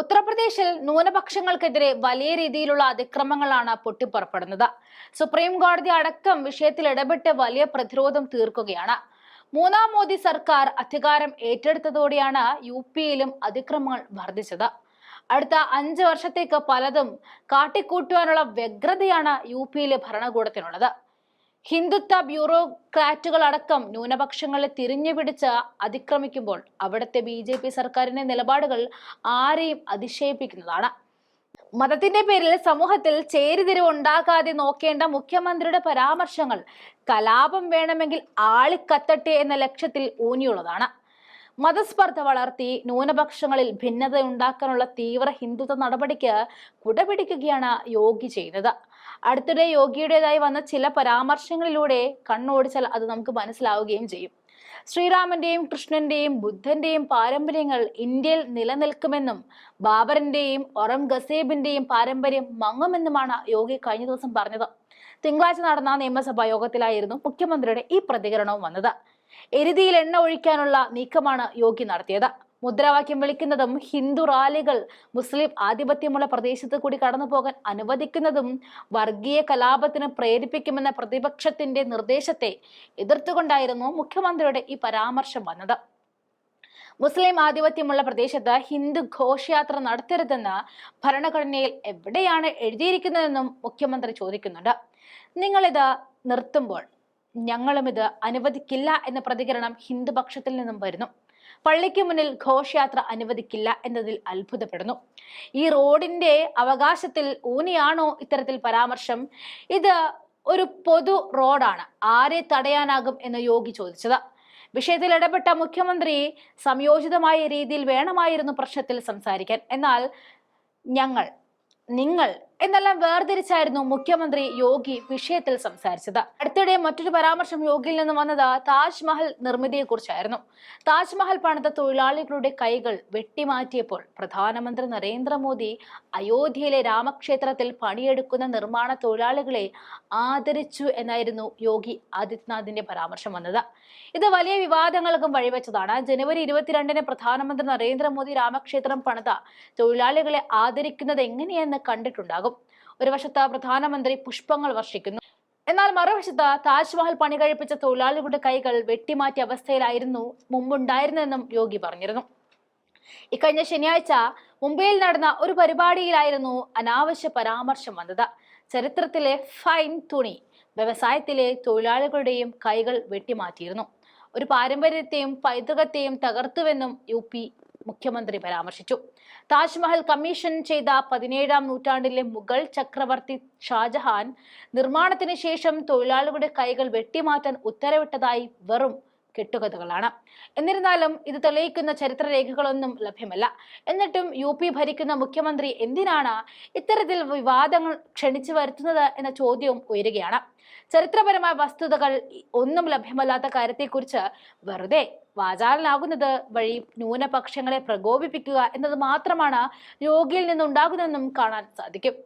ഉത്തർപ്രദേശിൽ ന്യൂനപക്ഷങ്ങൾക്കെതിരെ വലിയ രീതിയിലുള്ള അതിക്രമങ്ങളാണ് പൊട്ടിപ്പുറപ്പെടുന്നത്. സുപ്രീം കോടതി അടക്കം വിഷയത്തിൽ ഇടപെട്ട് വലിയ പ്രതിരോധം തീർക്കുകയാണ്. മൂന്നാം മോദി സർക്കാർ അധികാരം ഏറ്റെടുത്തതോടെയാണ് യു പിയിലും അതിക്രമങ്ങൾ വർദ്ധിച്ചത്. അടുത്ത അഞ്ച് വർഷത്തേക്ക് പലതും കാട്ടിക്കൂട്ടുവാനുള്ള വ്യഗ്രതയാണ് യു പിയിലെ ഭരണകൂടത്തിനുള്ളത്. ഹിന്ദുത്വ ബ്യൂറോക്രാറ്റുകൾ അടക്കം ന്യൂനപക്ഷങ്ങളെ തിരിഞ്ഞു പിടിച്ച് അതിക്രമിക്കുമ്പോൾ അവിടുത്തെ ബി ജെ പി സർക്കാരിന്റെ നിലപാടുകൾ ആരെയും അതിശയിപ്പിക്കുന്നതാണ്. മതത്തിന്റെ പേരിൽ സമൂഹത്തിൽ ചേരിതിരിവ് ഉണ്ടാകാതെ നോക്കേണ്ട മുഖ്യമന്ത്രിയുടെ പരാമർശങ്ങൾ കലാപം വേണമെങ്കിൽ ആളിക്കത്തട്ടെ എന്ന ലക്ഷ്യത്തിൽ ഊന്നിയുള്ളതാണ്. മതസ്പർദ്ധ വളർത്തി ന്യൂനപക്ഷങ്ങളിൽ ഭിന്നത ഉണ്ടാക്കാനുള്ള തീവ്ര ഹിന്ദുത്വ നടപടിക്ക് കുടപിടിക്കുകയാണ് യോഗി ചെയ്യുന്നത് അടുത്തിടെ യോഗിയുടേതായി വന്ന ചില പരാമർശങ്ങളിലൂടെ കണ്ണോടിച്ചാൽ അത് നമുക്ക് മനസ്സിലാവുകയും ചെയ്യും. ശ്രീരാമന്റെയും കൃഷ്ണന്റെയും ബുദ്ധന്റെയും പാരമ്പര്യങ്ങൾ ഇന്ത്യയിൽ നിലനിൽക്കുമെന്നും ബാബറിന്റെയും ഒറം ഗസേബിന്റെയും പാരമ്പര്യം മങ്ങുമെന്നുമാണ് യോഗി കഴിഞ്ഞ ദിവസം പറഞ്ഞത്. തിങ്കളാഴ്ച നടന്ന നിയമസഭാ യോഗത്തിലായിരുന്നു മുഖ്യമന്ത്രിയുടെ ഈ പ്രതികരണവും വന്നത്. എരുതിയിൽ എണ്ണ ഒഴിക്കാനുള്ള നീക്കമാണ് യോഗി നടത്തിയത്. മുദ്രാവാക്യം വിളിക്കുന്നതും ഹിന്ദു റാലികൾ മുസ്ലിം ആധിപത്യമുള്ള പ്രദേശത്ത് കൂടി കടന്നു പോകാൻ അനുവദിക്കുന്നതും വർഗീയ കലാപത്തിന് പ്രേരിപ്പിക്കുമെന്ന പ്രതിപക്ഷത്തിന്റെ നിർദ്ദേശത്തെ എതിർത്തുകൊണ്ടായിരുന്നു മുഖ്യമന്ത്രിയുടെ ഈ പരാമർശം വന്നത്. മുസ്ലിം ആധിപത്യമുള്ള പ്രദേശത്ത് ഹിന്ദു ഘോഷയാത്ര നടത്തരുതെന്ന് ഭരണഘടനയിൽ എവിടെയാണ് എഴുതിയിരിക്കുന്നതെന്നും മുഖ്യമന്ത്രി ചോദിക്കുന്നുണ്ട്. നിങ്ങളിത് നിർത്തുമ്പോൾ ഞങ്ങളും ഇത് അനുവദിക്കില്ല എന്ന പ്രതികരണം ഹിന്ദുപക്ഷത്തിൽ നിന്നും വരുന്നു. പള്ളിക്ക് മുന്നിൽ ഘോഷയാത്ര അനുവദിക്കില്ല എന്നതിൽ അത്ഭുതപ്പെടുന്നു. ഈ റോഡിന്റെ അവകാശത്തിൽ ഊനിയാണോ ഇത്തരത്തിൽ പരാമർശം? ഇത് ഒരു പൊതു റോഡാണ്. ആരെ തടയാനാകും എന്ന് യോഗി ചോദിച്ചത്. വിഷയത്തിൽ ഇടപെട്ട മുഖ്യമന്ത്രി സംയോജിതമായ രീതിയിൽ വേണമായിരുന്നു പ്രശ്നത്തിൽ സംസാരിക്കാൻ. എന്നാൽ ഞങ്ങൾ നിങ്ങൾ എന്നെല്ലാം വേർതിരിച്ചായിരുന്നു മുഖ്യമന്ത്രി യോഗി വിഷയത്തിൽ സംസാരിച്ചത്. അടുത്തിടെ മറ്റൊരു പരാമർശം യോഗിയിൽ നിന്ന് വന്നത് താജ്മഹൽ നിർമ്മിതിയെ കുറിച്ചായിരുന്നു താജ്മഹൽ പണിത തൊഴിലാളികളുടെ കൈകൾ വെട്ടിമാറ്റിയപ്പോൾ പ്രധാനമന്ത്രി നരേന്ദ്രമോദി അയോധ്യയിലെ രാമക്ഷേത്രത്തിൽ പണിയെടുക്കുന്ന നിർമ്മാണ തൊഴിലാളികളെ ആദരിച്ചു എന്നായിരുന്നു യോഗി ആദിത്യനാഥിന്റെ പരാമർശം വന്നത്. ഇത് വലിയ വിവാദങ്ങൾക്കും വഴിവെച്ചതാണ്. ജനുവരി ഇരുപത്തിരണ്ടിന് പ്രധാനമന്ത്രി നരേന്ദ്രമോദി രാമക്ഷേത്രം പണിത തൊഴിലാളികളെ ആദരിക്കുന്നത് എങ്ങനെയെന്ന് കണ്ടിട്ടുണ്ടാകും. ഒരു വശത്ത് പ്രധാനമന്ത്രി പുഷ്പങ്ങൾ വർഷിക്കുന്നു. എന്നാൽ മറുവശത്ത് താജ്മഹൽ പണി കഴിപ്പിച്ച തൊഴിലാളികളുടെ കൈകൾ വെട്ടിമാറ്റിയ അവസ്ഥയിലായിരുന്നു മുമ്പുണ്ടായിരുന്നെന്നും യോഗി പറഞ്ഞിരുന്നു. ഇക്കഴിഞ്ഞ ശനിയാഴ്ച മുംബൈയിൽ നടന്ന ഒരു പരിപാടിയിലായിരുന്നു അനാവശ്യ പരാമർശം വന്നത്. ചരിത്രത്തിലെ ഫൈൻ തുണി വ്യവസായത്തിലെ തൊഴിലാളികളുടെയും കൈകൾ വെട്ടിമാറ്റിയിരുന്നു. ഒരു പാരമ്പര്യത്തെയും പൈതൃകത്തെയും തകർത്തുവെന്നും യു പി മുഖ്യമന്ത്രി പരാമർശിച്ചു. താജ്മഹൽ കമ്മീഷൻ ചെയ്ത പതിനേഴാം നൂറ്റാണ്ടിലെ മുഗൾ ചക്രവർത്തി ഷാജഹാൻ നിർമ്മാണത്തിന് ശേഷം തൊഴിലാളികളുടെ കൈകൾ വെട്ടിമാറ്റാൻ ഉത്തരവിട്ടതായി വെറും കെട്ടുകഥകളാണ്. എന്നിരുന്നാലും ഇത് തെളിയിക്കുന്ന ചരിത്രരേഖകളൊന്നും ലഭ്യമല്ല. എന്നിട്ടും യു പി ഭരിക്കുന്ന മുഖ്യമന്ത്രി എന്തിനാണ് ഇത്തരത്തിൽ വിവാദങ്ങൾ ക്ഷണിച്ചു വരുത്തുന്നത് എന്ന ചോദ്യവും ഉയരുകയാണ്. ചരിത്രപരമായ വസ്തുതകൾ ഒന്നും ലഭ്യമല്ലാത്ത കാര്യത്തെക്കുറിച്ച് വെറുതെ വാചാലനാകുന്നത് വഴി ന്യൂനപക്ഷങ്ങളെ പ്രകോപിപ്പിക്കുക എന്നത് മാത്രമാണ് യോഗിയിൽ നിന്നുണ്ടാകുന്നതെന്നും കാണാൻ സാധിക്കും.